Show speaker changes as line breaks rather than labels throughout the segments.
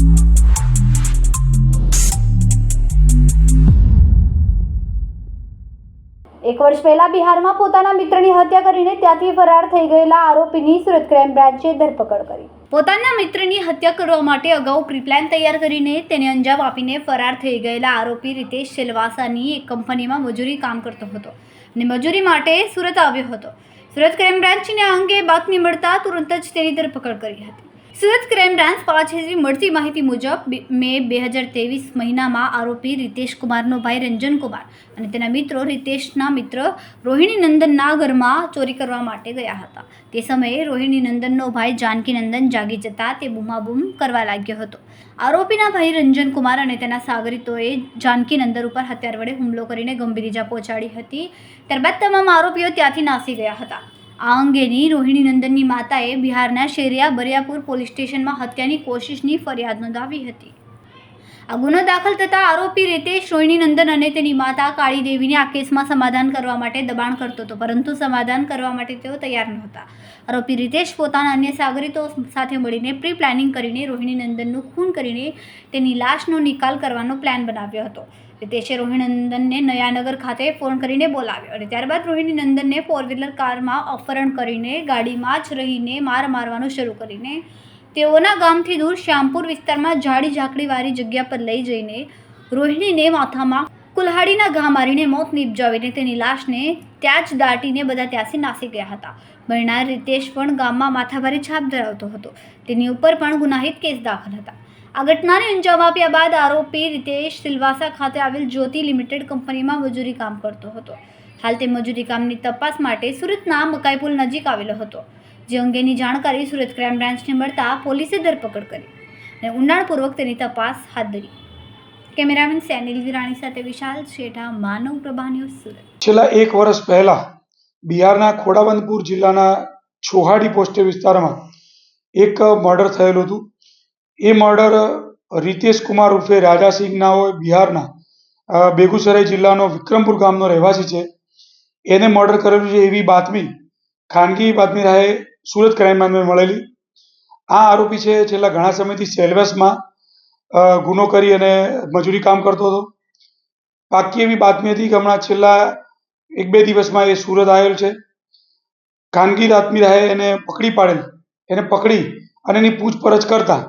એક વર્ષ પહેલા બિહારમાં પોતાના મિત્રની હત્યા કરીને ત્યાંથી ફરાર થઈ ગયેલા આરોપીની સુરત ક્રાઇમ બ્રાન્ચે ધરપકડ કરી. પોતાના મિત્રની હત્યા કરવા માટે અગાઉ પ્રીપ્લાન તૈયાર કરીને તેને અંજામ આપીને ફરાર થઈ ગયેલા આરોપી રીતેશ સેલવાસાની એક કંપનીમાં મજૂરી કામ કરતો હતો અને મજૂરી માટે સુરત આવ્યો હતો. સુરત ક્રાઇમ બ્રાન્ચને આ અંગે બાતમી મળતા તુરંત જ તેની ધરપકડ કરી હતી. સુરત ક્રાઇમ બ્રાન્ચ પાસેથી મળતી માહિતી મુજબ મે બે હજાર ત્રેવીસ મહિનામાં આરોપી રીતેશ કુમારનો ભાઈ રંજન કુમાર અને તેના મિત્રો રીતેશના મિત્ર રોહિણી નંદનના ઘરમાં ચોરી કરવા માટે ગયા હતા. તે સમયે રોહિણી નંદનનો ભાઈ જાનકી નંદન જાગી જતા તે બૂમાબૂમ કરવા લાગ્યો હતો. આરોપીના ભાઈ રંજન કુમાર અને તેના સાગરીતોએ જાનકી નંદન ઉપર હથિયાર વડે હુમલો કરીને ગંભીર ઇજા પહોંચાડી હતી. ત્યારબાદ તમામ આરોપીઓ ત્યાંથી નાસી ગયા હતા. આ અંગેની રોહિણી નંદનની માતાએ બિહારના શેરિયા બરિયાપુર પોલીસ સ્ટેશનમાં હત્યાની કોશિશની ફરિયાદ નોંધાવી હતી. આ ગુનો દાખલ થતાં આરોપી રીતેશ, રોહિણીનંદન અને તેની માતા કાળી દેવીને આ કેસમાં સમાધાન કરવા માટે દબાણ કરતો હતો, પરંતુ સમાધાન કરવા માટે તેઓ તૈયાર નહોતા. આરોપી રીતેશ પોતાના અન્ય સાગરીતો સાથે મળીને પ્રી પ્લાનિંગ કરીને રોહિણી નંદનનું ખૂન કરીને તેની લાશનો નિકાલ કરવાનો પ્લાન બનાવ્યો હતો. રીતેશે રોહિણી નંદનને નયાનગર ખાતે ફોન કરીને બોલાવ્યો અને ત્યારબાદ રોહિણી નંદનને ફોર વ્હીલર કારમાં અપહરણ કરીને ગાડીમાં જ રહીને માર મારવાનું શરૂ કરીને તેઓના ગામથી દૂર શ્યામપુર વિસ્તારમાં જાડી ઝાકડીવાળી જગ્યા પર લઈ જઈને રોહિણીને માથામાં કુલ્હાડીના ઘા મારીને મોત નિપજાવીને તેની લાશને ત્યાં જ દાટીને બધા ત્યાંથી નાસી ગયા હતા. મરનાર રીતેશ પણ ગામમાં માથાભારે છાપ ધરાવતો હતો. તેની ઉપર પણ ગુનાહિત કેસ દાખલ હતા. આ ઘટનાને અંજામ આપ્યા બાદ આરોપી રીતેશ સિલવાસા ખાતે આવેલ જ્યોતિ લિમિટેડ કંપનીમાં મજૂરી કામ કરતો હતો. હાલ તે મજૂરી કામની તપાસ માટે સુરતના મકાઈપુલ નજીક આવેલો હતો. જે અંગેની જાણકારી સુરત ક્રાઇમ બ્રાન્ચને મળતા પોલીસે ધરપકડ કરી અને ઊંડાણપૂર્વક તેની તપાસ હાથ ધરી. કેમેરામેન સેનિલ વિરાણી સાથે વિશાલ શેઠા માનવ પ્રભા ન્યૂઝ સુરત.
છેલ્લા એક વર્ષ પહેલા બિહારના ખોડાબંદપુર જિલ્લાના છોહાડી પોસ્ટે વિસ્તારમાં એક મર્ડર થયેલું હતું. એ મર્ડર રીતેશ કુમાર ઉર્ફે રાજાસિંહના હોય, બિહારના બેગુસરાય જિલ્લાનો વિક્રમપુર ગામનો રહેવાસી છે. એને મર્ડર કરેલું છે એવી બાતમી ખાનગી બાતમી રાહે સુરત ક્રાઇમમાં મળેલી. આ આરોપી છે, છેલ્લા ઘણા સમયથી સેલવેસમાં ગુનો કરી અને મજૂરી કામ કરતો હતો. પાકી એવી બાતમી હતી કે હમણાં છેલ્લા એક બે દિવસમાં એ સુરત આવેલ છે. ખાનગી આત્મી રાહે એને પકડી પાડેલ. એને પકડી અને એની પૂછપરછ કરતા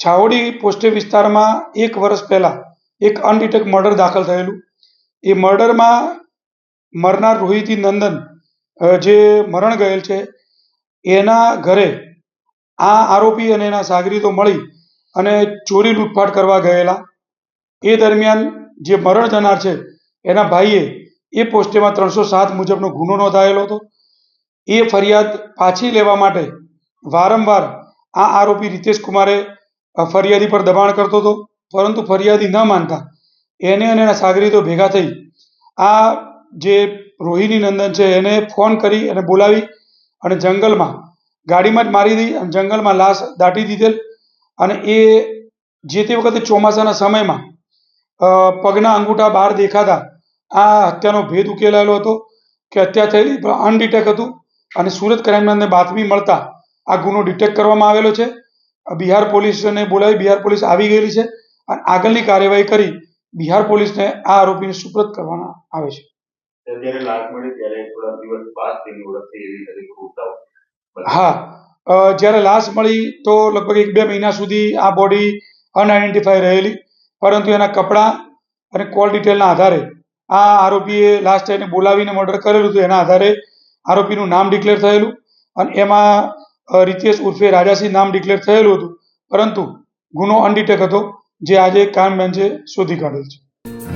છાવડી પોસ્ટે વિસ્તારમાં એક વર્ષ પહેલાં એક અનડિટેક મર્ડર દાખલ થયેલું. એ મર્ડરમાં મરનાર રોહિતી નંદન જે મરણ ગયેલ છે એના ઘરે આ આરોપી અને એના સાગરીતો મળી અને ચોરી લૂંટફાટ કરવા ગયેલા. એ દરમિયાન જે મરણ જનાર છે, એના ભાઈએ એ પોસ્ટેમાં ત્રણસો સાત મુજબનો ગુનો નોંધાયેલો હતો. એ ફરિયાદ પાછી લેવા માટે વારંવાર આ આરોપી રિતેશ કુમારે ફરિયાદી પર દબાણ કરતો હતો, પરંતુ ફરિયાદી ન માનતા. એને અને એના સાગરીતો ભેગા થઈ આ જે રોહિણી નંદન છે, એને ફોન કરી અને બોલાવી અને જંગલમાં ગાડીમાં જ મારી દઈ અને જંગલમાં લાશ દાટી દીધેલ. અને એ જે તે વખતે ચોમાસાના સમયમાં પગના અંગૂઠા બહાર દેખાતા આ હત્યાનો ભેદ ઉકેલાયેલો હતો કે હત્યા થયેલી પણ અનડિટેક હતું અને સુરત ક્રાઇમ બાતમી મળતા આ ગુનો ડિટેક્ટ કરવામાં આવેલો છે. બિહાર પોલીસને બોલાવી બિહાર પોલીસ આવી ગયેલી છે અને આગળની કાર્યવાહી કરી બિહાર પોલીસને આ આરોપીને સુપ્રત કરવામાં આવે છે. હા. જ્યારે લાશ મળી તો લગભગ એક બે મહિના સુધી આ બોડી અનઆઇડેન્ટિફાઈ રહેલી. પરંતુ એના કપડાં અને કોલ ડિટેલના આધારે આ આરોપીએ લાસ્ટ ટાઈમે બોલાવીને મર્ડર કરેલું હતું. એના આધારે આરોપીનું નામ ડિક્લેર થયેલું અને એમાં રિતેશ ઉર્ફે રાજાસિંહ નામ ડિક્લેર થયેલું હતું. પરંતુ ગુનો અનડિટેક હતો, જે આજે કામ બેન્ચે શોધી કાઢેલ છે.